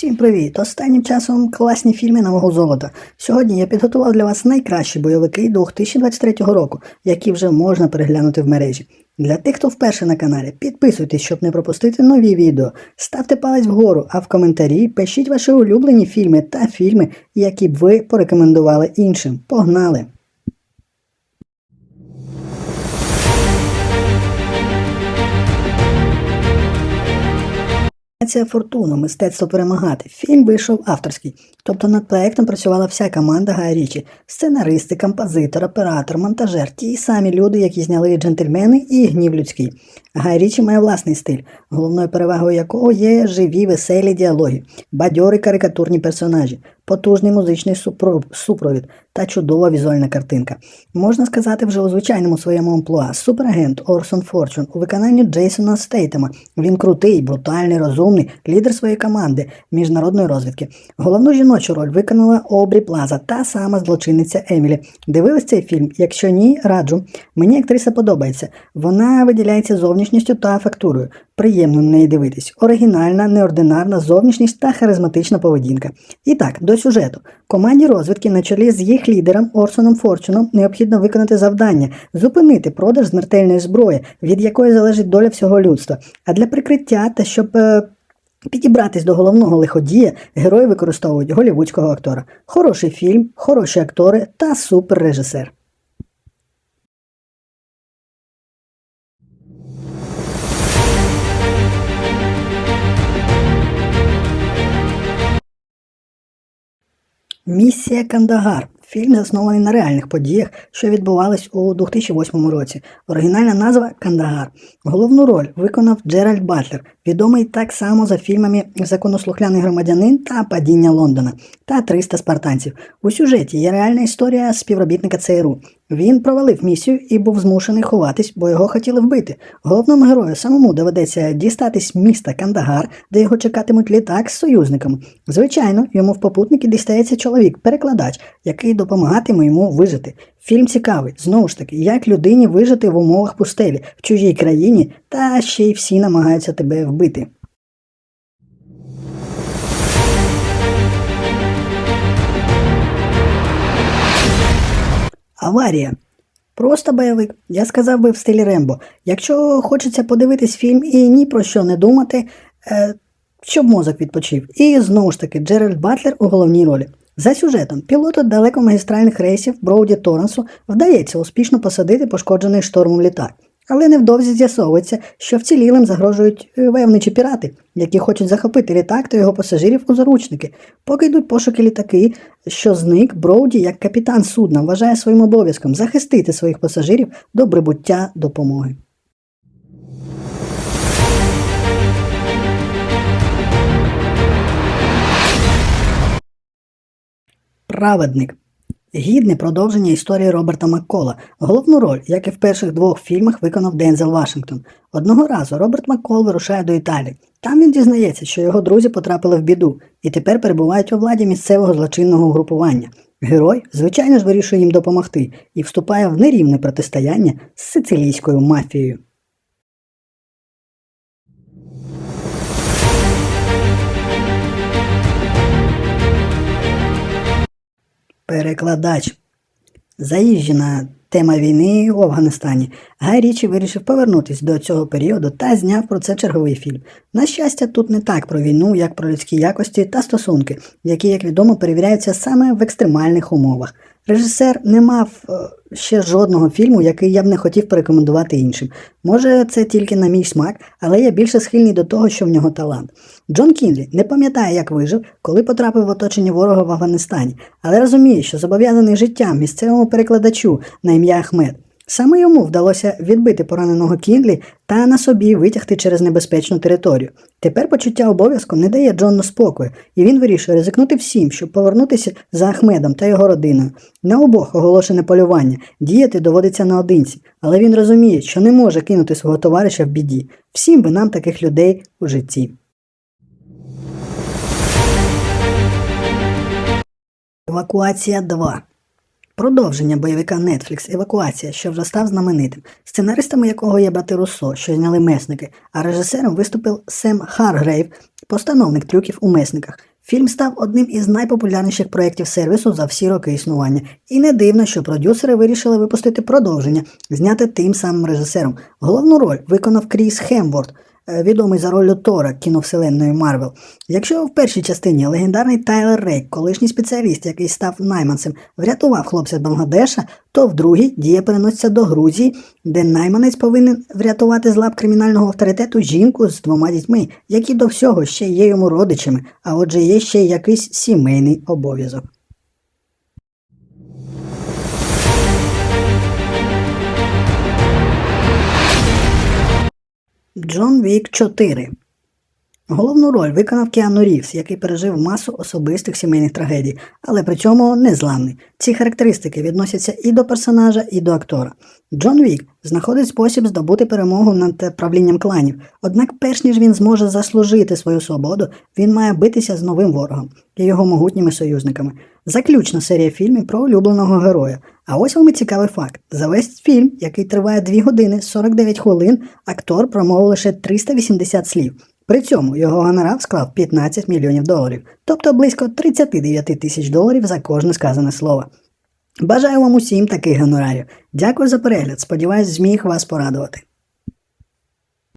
Всім привіт! Останнім часом класні фільми нового золота. Сьогодні я підготував для вас найкращі бойовики 2023 року, які вже можна переглянути в мережі. Для тих, хто вперше на каналі, підписуйтесь, щоб не пропустити нові відео. Ставте палець вгору, а в коментарі пишіть ваші улюблені фільми та фільми, які б ви порекомендували іншим. Погнали! Операція Фортуна мистецтво перемагати. Фільм вийшов авторський. Тобто над проектом працювала вся команда Гая Річі. Сценаристи, композитор, оператор, монтажер, ті самі люди, які зняли джентльмени і гнів людський. Гай Річі має власний стиль, головною перевагою якого є живі веселі діалоги, бадьори карикатурні персонажі, потужний музичний супровід та чудова візуальна картинка. Можна сказати, вже у звичайному своєму амплуа суперагент Орсон Форчун у виконанні Джейсона Стейтема. Він крутий, брутальний, розумний, лідер своєї команди міжнародної розвідки. Головну жіночу роль виконала Обрі Плаза, та сама злочинниця Емілі. Дивились цей фільм? Якщо ні, раджу. Мені актриса подобається. Вона виділяється зовнішністю та фактурою. Приємно на неї дивитись. Оригінальна, неординарна зовнішність та харизматична поведінка. І так, до сюжету. Команді розвідки на чолі з їх лідером Орсоном Форчуном необхідно виконати завдання зупинити продаж смертельної зброї, від якої залежить доля всього людства. А для прикриття та щоб. е, Підібратись до головного лиходія герої використовують голівудського актора. Хороший фільм, хороші актори та суперрежисер. Місія Кандагар. Фільм заснований на реальних подіях, що відбувались у 2008 році. Оригінальна назва Кандагар. Головну роль виконав Джеральд Батлер, відомий так само за фільмами Законослухляний громадянин та Падіння Лондона та 300 спартанців. У сюжеті є реальна історія співробітника ЦРУ. Він провалив місію і був змушений ховатись, бо його хотіли вбити. Головному герою самому доведеться дістатись міста Кандагар, де його чекатимуть літак з союзниками. Звичайно, йому в попутники дістається чоловік-перекладач, який допомагатиме йому вижити. Фільм цікавий, знову ж таки, як людині вижити в умовах пустелі в чужій країні, та ще й всі намагаються тебе вбити. Аварія. Просто бойовик. Я сказав би в стилі Рембо. Якщо хочеться подивитись фільм і ні про що не думати, е, щоб мозок відпочив. І знову ж таки Джеральд Батлер у головній ролі. За сюжетом, пілоту далекомагістральних рейсів Броуді Торренсу вдається успішно посадити пошкоджений штормом літак. Але невдовзі з'ясовується, що вцілілим загрожують е, войовничі пірати, які хочуть захопити літак та його пасажирів у заручники. Поки йдуть пошуки літаки, що зник, Броуді, як капітан судна, вважає своїм обов'язком захистити своїх пасажирів до прибуття допомоги. Праведник. Гідне продовження історії Роберта Маккола. Головну роль, як і в перших двох фільмах, виконав Дензел Вашингтон. Одного разу Роберт Маккол вирушає до Італії. Там він дізнається, що його друзі потрапили в біду і тепер перебувають у владі місцевого злочинного групування. Герой, звичайно ж, вирішує їм допомогти і вступає в нерівне протистояння з сицилійською мафією. Перекладач. Заїжджена тема війни в Афганістані. Гай Річі вирішив повернутися до цього періоду та зняв про це черговий фільм. На щастя, тут не так про війну, як про людські якості та стосунки, які, як відомо, перевіряються саме в екстремальних умовах. Режисер не мав е, ще жодного фільму, який я б не хотів порекомендувати іншим. Може, це тільки на мій смак, але я більше схильний до того, що в нього талант. Джон Кінлі не пам'ятає, як вижив, коли потрапив в оточення ворога в Афганістані, але розуміє, що зобов'язаний життям місцевому перекладачу на ім'я Ахмед. Саме йому вдалося відбити пораненого Кінлі та на собі витягти через небезпечну територію. Тепер почуття обов'язку не дає Джону спокою, і він вирішує ризикнути всім, щоб повернутися за Ахмедом та його родиною. На обох оголошене полювання, діяти доводиться наодинці, але він розуміє, що не може кинути свого товариша в біді. Всім би нам таких людей у житті. Евакуація 2 Продовження бойовика Netflix Евакуація, що вже став знаменитим, сценаристами якого є брати Руссо, що зняли месники, а режисером виступив Сем Харгрейв, постановник трюків у месниках. Фільм став одним із найпопулярніших проєктів сервісу за всі роки існування. І не дивно, що продюсери вирішили випустити продовження, зняте тим самим режисером. Головну роль виконав Кріс Хемворд, відомий за ролью Тора кіновселенної Марвел. Якщо в першій частині легендарний Тайлер Рейк, колишній спеціаліст, який став найманцем, врятував хлопця з Бангладеша, то в другій дія переноситься до Грузії, де найманець повинен врятувати з лап кримінального авторитету жінку з двома дітьми, які до всього ще є йому родичами, а отже є ще якийсь сімейний обов'язок. Джон Вік 4 Головну роль виконав Кіану Рівс, який пережив масу особистих сімейних трагедій, але при цьому незламний. Ці характеристики відносяться і до персонажа, і до актора. Джон Вік знаходить спосіб здобути перемогу над правлінням кланів. Однак, перш ніж він зможе заслужити свою свободу, він має битися з новим ворогом і його могутніми союзниками. Заключна серія фільмів про улюбленого героя. А ось вам і цікавий факт: за весь фільм, який триває 2 години 49 хвилин, актор промовив лише 380 слів. При цьому його гонорар склав 15 мільйонів доларів, тобто близько 39 тисяч доларів за кожне сказане слово. Бажаю вам усім таких гонорарів. Дякую за перегляд. Сподіваюсь, зміг вас порадувати.